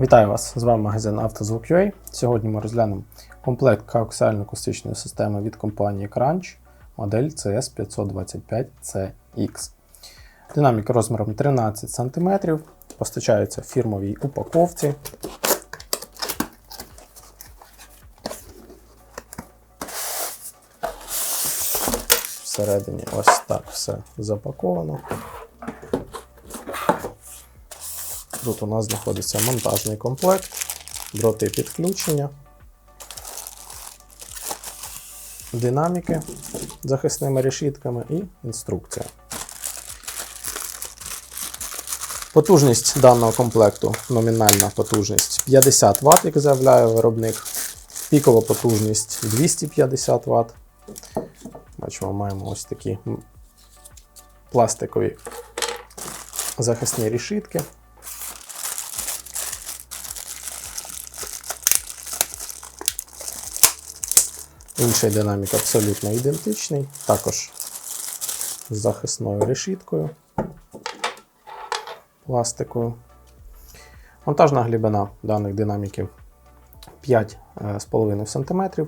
Вітаю вас! З вами магазин «Автозвук.UA». Сьогодні ми розглянемо комплект коаксіально-акустичної системи від компанії Crunch, модель CS525CX. Динамік розміром 13 см, постачається в фірмовій упаковці. Всередині ось так все запаковано. Тут у нас знаходиться монтажний комплект, дроти підключення, динаміки захисними решітками і інструкція. Потужність даного комплекту, номінальна потужність 50 Вт, як заявляє виробник. Пікова потужність 250 Вт. Бачимо, маємо ось такі пластикові захисні решітки. Інший динамік абсолютно ідентичний, також з захисною решіткою пластикою. Монтажна глибина даних динаміків 5,5 см.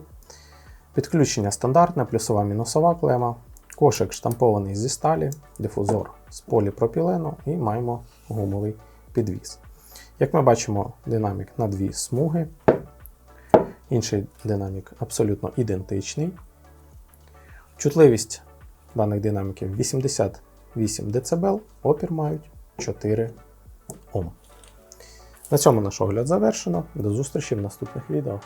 Підключення стандартне, плюсова мінусова клема, кошик штампований зі сталі, дифузор з поліпропілену і маємо гумовий підвіс. Як ми бачимо, динамік на дві смуги. Інший динамік абсолютно ідентичний. Чутливість даних динаміків 88 дБ, опір мають 4 Ом. На цьому наш огляд завершено. До зустрічі в наступних відео.